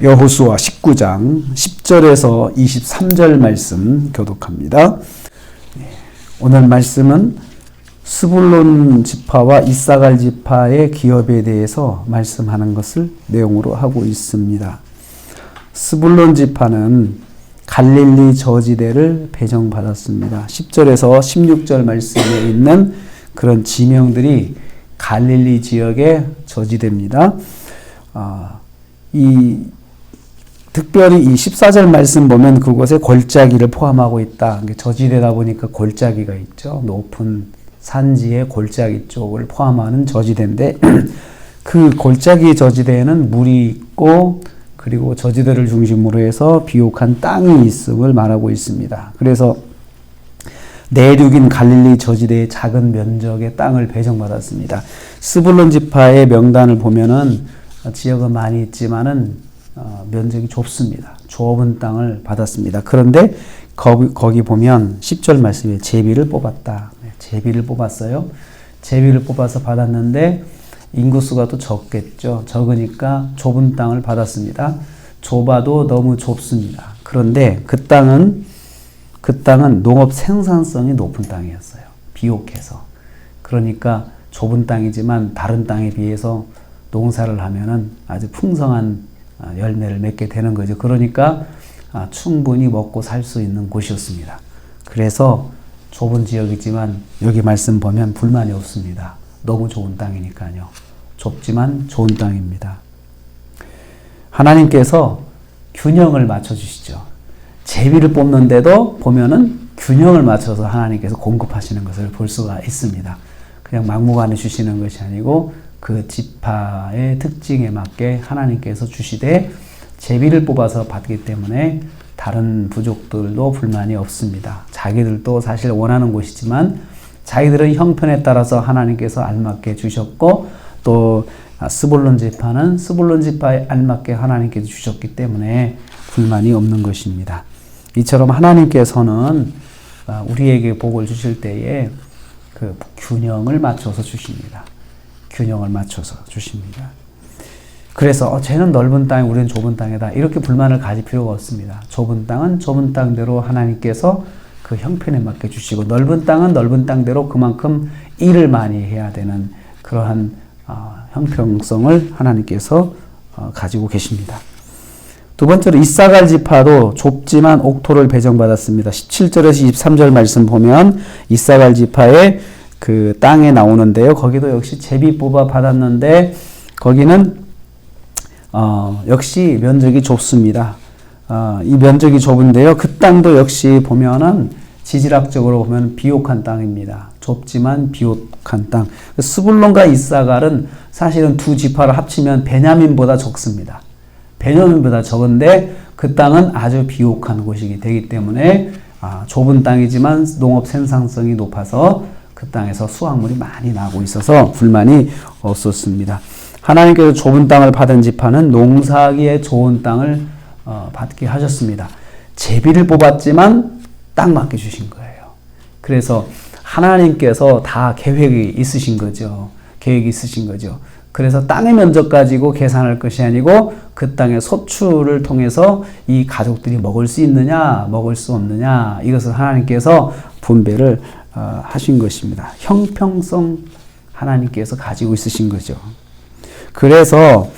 여호수아 19장 10절에서 23절 말씀 교독합니다. 네, 오늘 말씀은 스불론 지파와 이사갈 지파의 기업에 대해서 말씀하는 것을 내용으로 하고 있습니다. 스불론 지파는 갈릴리 저지대를 배정받았습니다. 10절에서 16절 말씀에 있는 그런 지명들이 갈릴리 지역의 저지대입니다. 아, 이 특별히 이 14절 말씀 보면 그곳에 골짜기를 포함하고 있다. 저지대다 보니까 골짜기가 있죠. 높은 산지의 골짜기 쪽을 포함하는 저지대인데 그 골짜기 저지대에는 물이 있고 그리고 저지대를 중심으로 해서 비옥한 땅이 있음을 말하고 있습니다. 그래서 내륙인 갈릴리 저지대의 작은 면적의 땅을 배정받았습니다. 스불론 지파의 명단을 보면은 지역은 많이 있지만은 어, 면적이 좁습니다. 좁은 땅을 받았습니다. 그런데 거기, 거기 보면 10절 말씀에 제비를 뽑았다. 네, 제비를 뽑았어요. 제비를 뽑아서 받았는데 인구수가 또 적겠죠. 적으니까 좁은 땅을 받았습니다. 좁아도 너무 좁습니다. 그런데 그 땅은 그 땅은 농업 생산성이 높은 땅이었어요. 비옥해서. 그러니까 좁은 땅이지만 다른 땅에 비해서 농사를 하면은 아주 풍성한 아, 열매를 맺게 되는 거죠. 그러니까 아, 충분히 먹고 살 수 있는 곳이었습니다. 그래서 좁은 지역이지만 여기 말씀 보면 불만이 없습니다. 너무 좋은 땅이니까요. 좁지만 좋은 땅입니다. 하나님께서 균형을 맞춰 주시죠. 제비를 뽑는데도 보면은 균형을 맞춰서 하나님께서 공급하시는 것을 볼 수가 있습니다. 그냥 막무가내 주시는 것이 아니고 그 지파의 특징에 맞게 하나님께서 주시되 제비를 뽑아서 받기 때문에 다른 부족들도 불만이 없습니다. 자기들도 사실 원하는 곳이지만 자기들의 형편에 따라서 하나님께서 알맞게 주셨고 또 스볼론 지파는 스볼론 지파에 알맞게 하나님께서 주셨기 때문에 불만이 없는 것입니다. 이처럼 하나님께서는 우리에게 복을 주실 때에 그 균형을 맞춰서 주십니다. 균형을 맞춰서 주십니다. 그래서 어, 쟤는 넓은 땅에 우리는 좁은 땅이다. 이렇게 불만을 가질 필요가 없습니다. 좁은 땅은 좁은 땅대로 하나님께서 그 형편에 맞게 주시고 넓은 땅은 넓은 땅대로 그만큼 일을 많이 해야 되는 그러한 어, 형평성을 하나님께서 어, 가지고 계십니다. 두 번째로 이사갈 지파도 좁지만 옥토를 배정받았습니다. 17절에서 23절 말씀 보면 이사갈 지파의 그 땅에 나오는데요. 거기도 역시 제비 뽑아 받았는데 거기는 어, 역시 면적이 좁습니다. 어, 이 면적이 좁은데요. 그 땅도 역시 보면은 지질학적으로 보면 비옥한 땅입니다. 좁지만 비옥한 땅. 스불론과 이사갈은 사실은 두 지파를 합치면 베냐민보다 적습니다. 베냐민보다 적은데 그 땅은 아주 비옥한 곳이기 되기 때문에 아, 좁은 땅이지만 농업 생산성이 높아서 그 땅에서 수확물이 많이 나고 있어서 불만이 없었습니다. 하나님께서 좁은 땅을 받은 지파는 농사하기에 좋은 땅을 어, 받게 하셨습니다. 제비를 뽑았지만 딱 맞게 주신 거예요. 그래서 하나님께서 다 계획이 있으신 거죠. 계획이 있으신 거죠. 그래서 땅의 면적 가지고 계산할 것이 아니고 그 땅의 소출을 통해서 이 가족들이 먹을 수 있느냐, 먹을 수 없느냐, 이것을 하나님께서 분배를 어, 하신 것입니다. 형평성 하나님께서 가지고 있으신 거죠. 그래서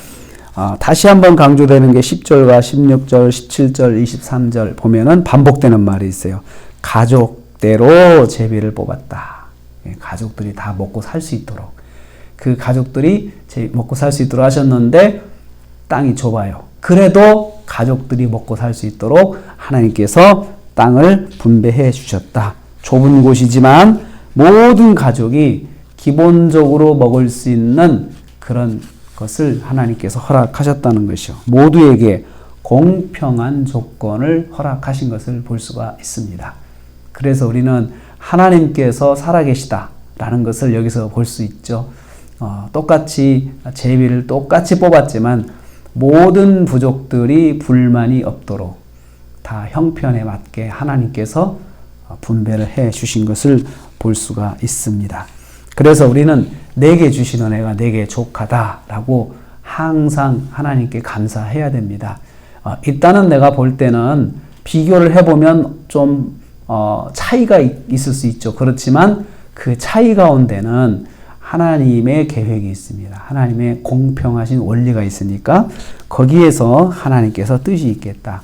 어, 다시 한번 강조되는 게 10절과 16절, 17절, 23절 보면은 반복되는 말이 있어요. 가족대로 제비를 뽑았다. 예, 가족들이 다 먹고 살 수 있도록. 그 가족들이 먹고 살 수 있도록 하셨는데 땅이 좁아요. 그래도 가족들이 먹고 살 수 있도록 하나님께서 땅을 분배해 주셨다. 좁은 곳이지만 모든 가족이 기본적으로 먹을 수 있는 그런 것을 하나님께서 허락하셨다는 것이요. 모두에게 공평한 조건을 허락하신 것을 볼 수가 있습니다. 그래서 우리는 하나님께서 살아계시다라는 것을 여기서 볼 수 있죠. 어, 똑같이 제비를 똑같이 뽑았지만 모든 부족들이 불만이 없도록 다 형편에 맞게 하나님께서 분배를 해 주신 것을 볼 수가 있습니다. 그래서 우리는 내게 주신 은혜가 내게 족하다라고 항상 하나님께 감사해야 됩니다. 어, 일단은 내가 볼 때는 비교를 해보면 좀 어, 차이가 있- 있을 수 있죠. 그렇지만 그 차이 가운데는 하나님의 계획이 있습니다. 하나님의 공평하신 원리가 있으니까 거기에서 하나님께서 뜻이 있겠다.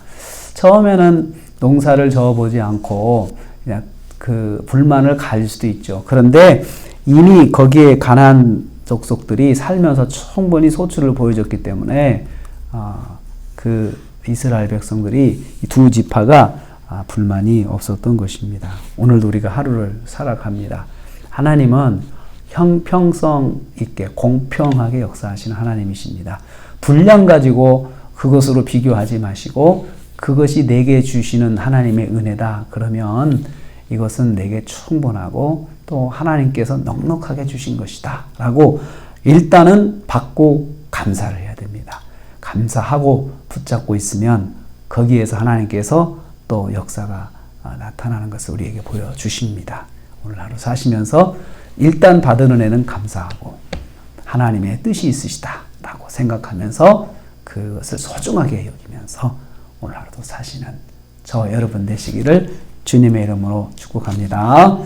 처음에는 농사를 저어보지 않고 그냥 그 불만을 가질 수도 있죠. 그런데 이미 거기에 가난 족속들이 살면서 충분히 소출을 보여줬기 때문에 아, 그 이스라엘 백성들이 이두 지파가 아, 불만이 없었던 것입니다. 오늘도 우리가 하루를 살아갑니다. 하나님은 형평성 있게 공평하게 역사하시는 하나님이십니다. 분량 가지고 그것으로 비교하지 마시고 그것이 내게 주시는 하나님의 은혜다. 그러면 이것은 내게 충분하고 또 하나님께서 넉넉하게 주신 것이다. 라고 일단은 받고 감사를 해야 됩니다. 감사하고 붙잡고 있으면 거기에서 하나님께서 또 역사가 아, 나타나는 것을 우리에게 보여주십니다. 오늘 하루 사시면서 일단 받은 은혜는 감사하고 하나님의 뜻이 있으시다 라고 생각하면서 그것을 소중하게 여기면서 오늘 하루도 사시는 저 여러분 되시기를 주님의 이름으로 축복합니다.